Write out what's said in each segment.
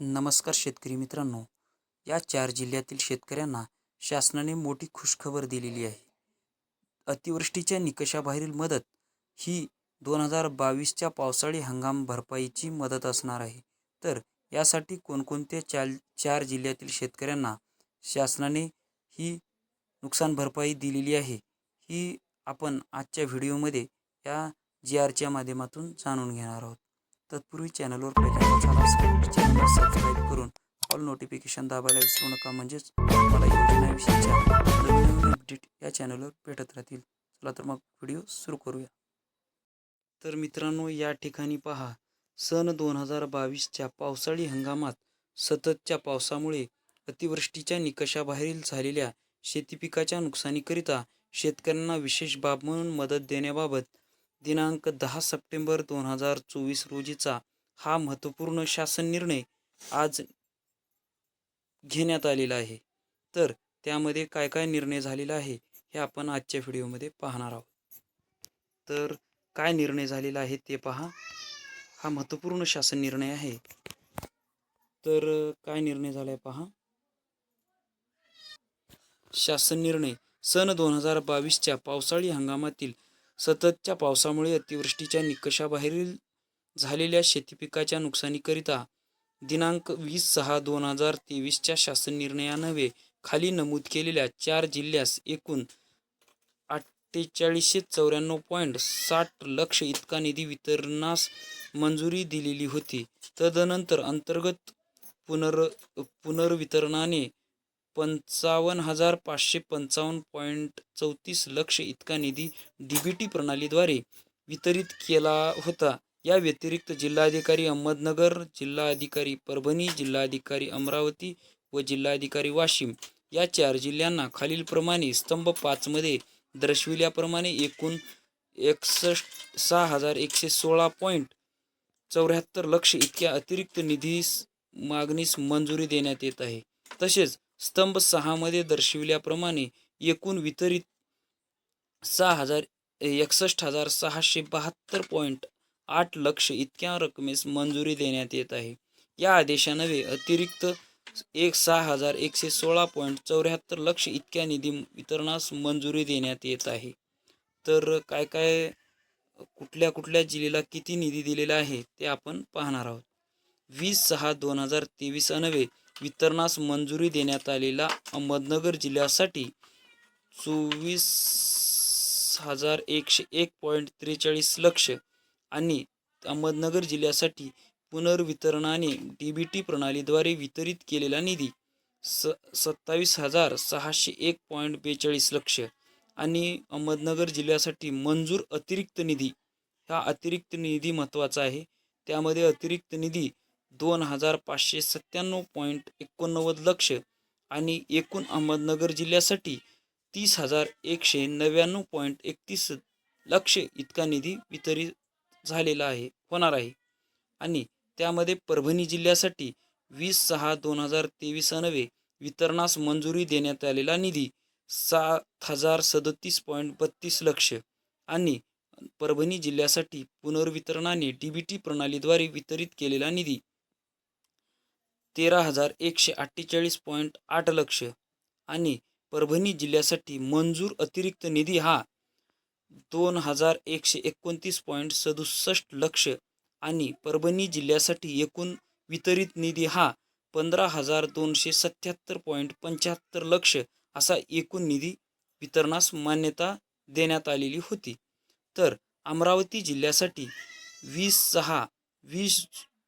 नमस्कार शेतकरी मित्रांनो. या चार जिल्ह्यातील शेतकऱ्यांना शासनाने मोठी खुशखबर दिलेली आहे. अतिवृष्टीच्या निकषाबाहेरील मदत ही दोन हजार बावीसच्या पावसाळी हंगाम भरपाईची मदत असणार आहे. तर यासाठी कोणकोणत्या चार चार जिल्ह्यातील शेतकऱ्यांना शासनाने ही नुकसान भरपाई दिलेली आहे ही आपण आजच्या व्हिडिओमध्ये या जी आरच्या माध्यमातून जाणून घेणार आहोत. तत्पूर्वी चॅनलवर पहिल्यांदा झाला असेल चॅनलला सबस्क्राईब करून ऑल नोटिफिकेशन दाबायला विसरू नका. म्हणजेच मला योजनाविषयीच्या नवीन नवीन अपडेट या चॅनलवर भेटत राहतील. चला तर मग व्हिडिओ सुरू करूया. तर मित्रांनो या ठिकाणी पहा. सन दोन हजार बावीसच्या पावसाळी हंगामात सततच्या पावसामुळे अतिवृष्टीच्या निकषाबाहेरील झालेल्या शेतीपिकाच्या नुकसानीकरिता शेतकऱ्यांना विशेष बाब म्हणून मदत देण्याबाबत दिनांक दहा सप्टेंबर दोन हजार चोवीस रोजीचा हा महत्त्वपूर्ण शासन निर्णय आज घेण्यात आलेला आहे. तर त्यामध्ये काय काय निर्णय झालेला आहे हे आपण आजच्या व्हिडिओमध्ये पाहणार आहोत. तर काय निर्णय झालेला आहे ते पहा. हा महत्त्वपूर्ण शासन निर्णय आहे. तर काय निर्णय झाला आहे पहा. शासन निर्णय. सन दोन हजार बावीसच्या पावसाळी हंगामातील सततच्या पावसामुळे अतिवृष्टीच्या निकषाबाहेरील झालेल्या शेतीपिकाच्या नुकसानीकरिता दिनांक वीस सहा दोन हजार तेवीसच्या शासन निर्णयानवे खाली नमूद केलेल्या चार जिल्ह्यास एकूण अठ्ठेचाळीसशे चौऱ्याण्णव पॉईंट साठ लक्ष इतका निधी वितरणास मंजुरी दिलेली होती. तदनंतर अंतर्गत पुनर पुनर्वितरणाने पंचावन्न हजार पाचशे पंचावन्न पॉईंट चौतीस लक्ष इतका निधी डी बी टी प्रणालीद्वारे वितरित केला होता. या व्यतिरिक्त जिल्हाधिकारी अहमदनगर जिल्हाधिकारी परभणी जिल्हाधिकारी अमरावती व जिल्हाधिकारी वाशिम या चार जिल्ह्यांना खालीलप्रमाणे स्तंभ पाचमध्ये दर्शविल्याप्रमाणे एकूण एकसष्ट सहा हजार एकशे सोळा पॉईंट चौऱ्याहत्तर लक्ष इतक्या अतिरिक्त निधीस मागणीस मंजुरी देण्यात येत आहे. तसेच स्तंभ सहामध्ये दर्शविल्याप्रमाणे एकूण वितरित सहा हजार एकसष्ट हजार सहाशे बहात्तर पॉईंट आठ लक्ष इतक्या रकमेस मंजुरी देण्यात येत आहे. या आदेशानवे अतिरिक्त एक सहा हजार एकशे सोळा पॉईंट चौऱ्याहत्तर लक्ष इतक्या निधी वितरणास मंजुरी देण्यात येत आहे. तर काय काय कुठल्या कुठल्या जिल्ह्याला किती निधी दिलेला आहे ते आपण पाहणार आहोत. वीस सहा दोन हजार तेवीस अनवे वितरणास मंजुरी देण्यात आलेला अहमदनगर जिल्ह्यासाठी चोवीस हजार एकशे एक पॉईंट त्रेचाळीस लक्ष आणि अहमदनगर जिल्ह्यासाठी पुनर्वितरणाने डी बी टी प्रणालीद्वारे वितरित केलेला निधी स सत्तावीस हजार सहाशे एक पॉईंट बेचाळीस लक्ष आणि अहमदनगर जिल्ह्यासाठी मंजूर अतिरिक्त निधी हा अतिरिक्त निधी महत्त्वाचा आहे. त्यामध्ये अतिरिक्त निधी दोन हजार पाचशे सत्त्याण्णव पॉईंट एकोणनव्वद लक्ष आणि एकूण अहमदनगर जिल्ह्यासाठी तीस हजार एकशे नव्याण्णव पॉईंट एकतीस लक्ष इतका निधी वितरित झालेला आहे होणार आहे. आणि त्यामध्ये परभणी जिल्ह्यासाठी वीस सहा दोन हजार तेवीस नवे वितरणास मंजुरी देण्यात आलेला निधी सात हजार सदतीस पॉईंट बत्तीस लक्ष आणि परभणी जिल्ह्यासाठी पुनर्वितरणाने डी बी टी प्रणालीद्वारे वितरित केलेला निधी तेरा हजार एकशे अठ्ठेचाळीस पॉईंट आठ लक्ष. आणि परभणी जिल्ह्यासाठी मंजूर अतिरिक्त निधी हा दोन हजार एकशे एकोणतीस पॉईंट सदुसष्ट लक्ष. आणि परभणी जिल्ह्यासाठी एकूण वितरित निधी हा पंधरा हजार दोनशे सत्याहत्तर पॉईंट पंच्याहत्तर लक्ष असा एकूण निधी वितरणास मान्यता देण्यात आलेली होती. तर अमरावती जिल्ह्यासाठी वीस सहा वीस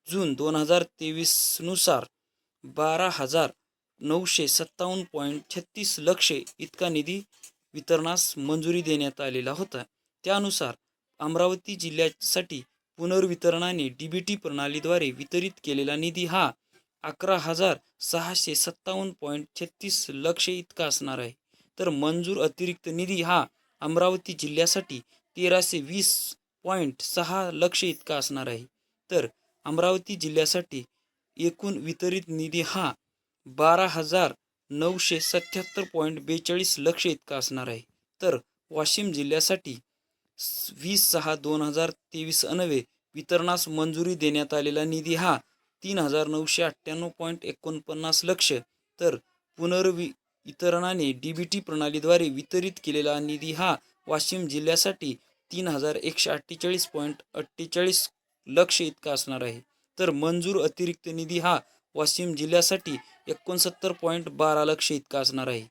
जून दोन हजार तेवीसनुसार बारा हजार नऊशे सत्तावन्न पॉईंट छत्तीस लक्ष इतका निधी वितरणास मंजुरी देण्यात आलेला होता. त्यानुसार अमरावती जिल्ह्यासाठी पुनर्वितरणाने डी बी टी प्रणालीद्वारे वितरित केलेला निधी हा अकरा हजार सहाशे सत्तावन्न पॉईंट छत्तीस लक्ष इतका असणार आहे. तर मंजूर अतिरिक्त निधी हा अमरावती जिल्ह्यासाठी तेराशे वीस पॉईंट सहा लक्ष इतका असणार आहे. तर अमरावती जिल्ह्यासाठी एकूण वितरित निधी हा बारा हजार नऊशे सत्याहत्तर पॉईंट बेचाळीस लक्ष इतका असणार आहे. तर वाशिम जिल्ह्यासाठी वीस सहा दोन हजार तेवीस अन्वे वितरणास मंजुरी देण्यात आलेला निधी हा तीन हजार नऊशे अठ्ठ्याण्णव पॉईंट एकोणपन्नास लक्ष. तर पुनर्वि वितरणाने डी बी टी प्रणालीद्वारे वितरित केलेला निधी हा वाशिम जिल्ह्यासाठी तीन हजार एकशे अठ्ठेचाळीस पॉईंट अठ्ठेचाळीस लक्ष इतका असणार आहे. तर मंजूर अतिरिक्त निधी हा वाशिम जिल्ह्यासाठी एकोणसत्तर पॉईंट बारा लक्ष इतका असणार आहे.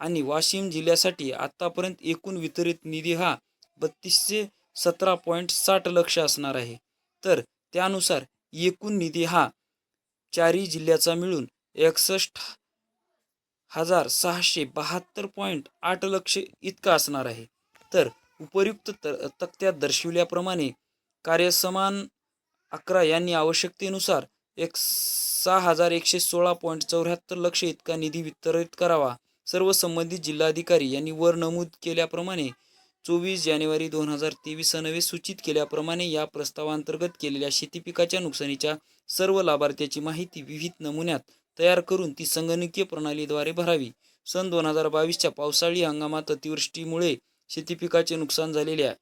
आणि वाशिम जिल्ह्यासाठी आतापर्यंत एकूण वितरित निधी हा बत्तीसशे सतरा पॉईंट साठ लक्ष असणार आहे. तर त्यानुसार एकूण निधी हा चारही जिल्ह्याचा मिळून एकसष्ट हजार सहाशे बहात्तर पॉईंट आठ लक्ष इतका असणार आहे. तर उपयुक्त त तक्त्यात दर्शविल्याप्रमाणे कार्यसमान अकरा यांनी आवश्यकतेनुसार एक सहा हजार एकशे सोळा पॉईंट चौऱ्याहत्तर लक्ष इतका निधी वितरित करावा. सर्व संबंधित जिल्हाधिकारी यांनी वर नमूद केल्याप्रमाणे चोवीस जानेवारी दोन हजार तेवीस नवे सूचित केल्याप्रमाणे या प्रस्तावांतर्गत केलेल्या शेतीपिकाच्या नुकसानीच्या सर्व लाभार्थ्याची माहिती विविध नमुन्यात तयार करून ती संगणकीय प्रणालीद्वारे भरावी. सन दोन हजार बावीसच्या पावसाळी हंगामात अतिवृष्टीमुळे शेतीपिकाचे नुकसान झालेल्या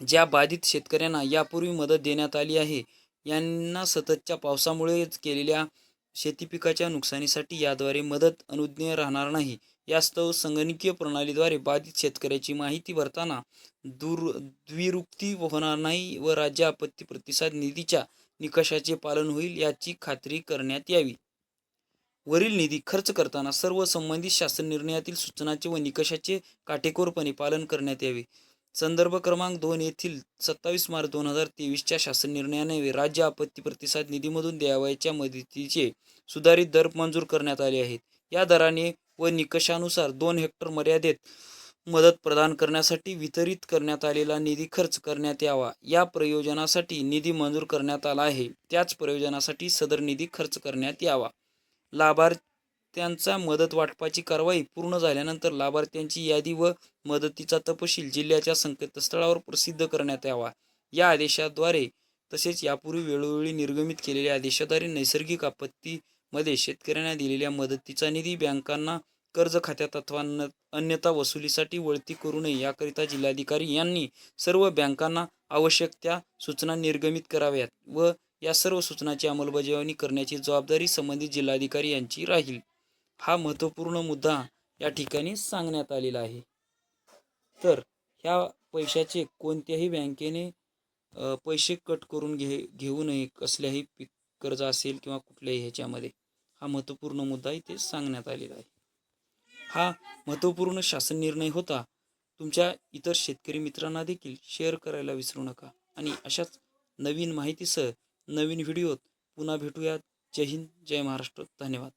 ज्या बाधित शेतकऱ्यांना यापूर्वी मदत देण्यात आली आहे यांना सततच्या पावसामुळे केलेल्या शेतीपिकाच्या नुकसानीसाठी याद्वारे मदत अनुज्ञेय राहणार नाही. यास्तव संगणकीय प्रणालीद्वारे बाधित शेतकऱ्याची माहिती भरताना दूर द्विरुक्ती होणार नाही व राज्य आपत्ती प्रतिसाद निधीच्या निकषाचे पालन होईल याची खात्री करण्यात यावी. वरील निधी खर्च करताना सर्व संबंधित शासन निर्णयातील सूचनाचे व निकषाचे काटेकोरपणे पालन करण्यात यावे. संदर्भ क्रमांक दोन येथील सत्तावीस मार्च दोन हजार तेवीसच्या शासन निर्णयाने राज्य आपत्ती प्रतिसाद निधीमधून द्यावयाच्या मदतीचे सुधारित दर मंजूर करण्यात आले आहेत. या दराने व निकषानुसार दोन हेक्टर मर्यादेत मदत प्रदान करण्यासाठी वितरित करण्यात आलेला निधी खर्च करण्यात यावा. या प्रयोजनासाठी निधी मंजूर करण्यात आला आहे. त्याच प्रयोजनासाठी सदर निधी खर्च करण्यात यावा. त्यांचा मदत वाटपाची कारवाई पूर्ण झाल्यानंतर लाभार्थ्यांची यादी व मदतीचा तपशील जिल्ह्याच्या संकेतस्थळावर प्रसिद्ध करण्यात यावा. या आदेशाद्वारे तसेच यापूर्वी वेळोवेळी निर्गमित केलेल्या आदेशाद्वारे नैसर्गिक आपत्तीमध्ये शेतकऱ्यांना दिलेल्या मदतीचा निधी बँकांना कर्ज खात्यात अथवा न अन्यथा वसुलीसाठी वळती करू नये याकरिता जिल्हाधिकारी यांनी सर्व बँकांना आवश्यक त्या सूचना निर्गमित कराव्यात व या सर्व सूचनांची अंमलबजावणी करण्याची जबाबदारी संबंधित जिल्हाधिकारी यांची राहील. हा महत्त्वपूर्ण मुद्दा या ठिकाणी सांगण्यात आलेला आहे. तर ह्या पैशाचे कोणत्याही बँकेने पैसे कट करून घे घेऊ नये कसल्याही पीक कर्ज असेल किंवा कुठल्याही ह्याच्यामध्ये हा महत्त्वपूर्ण मुद्दा इथे सांगण्यात आलेला आहे. हा महत्त्वपूर्ण शासन निर्णय होता. तुमच्या इतर शेतकरी मित्रांना देखील शेअर करायला विसरू नका. आणि अशाच नवीन माहितीसह नवीन व्हिडिओत पुन्हा भेटूयात. जय हिंद जय महाराष्ट्र. धन्यवाद.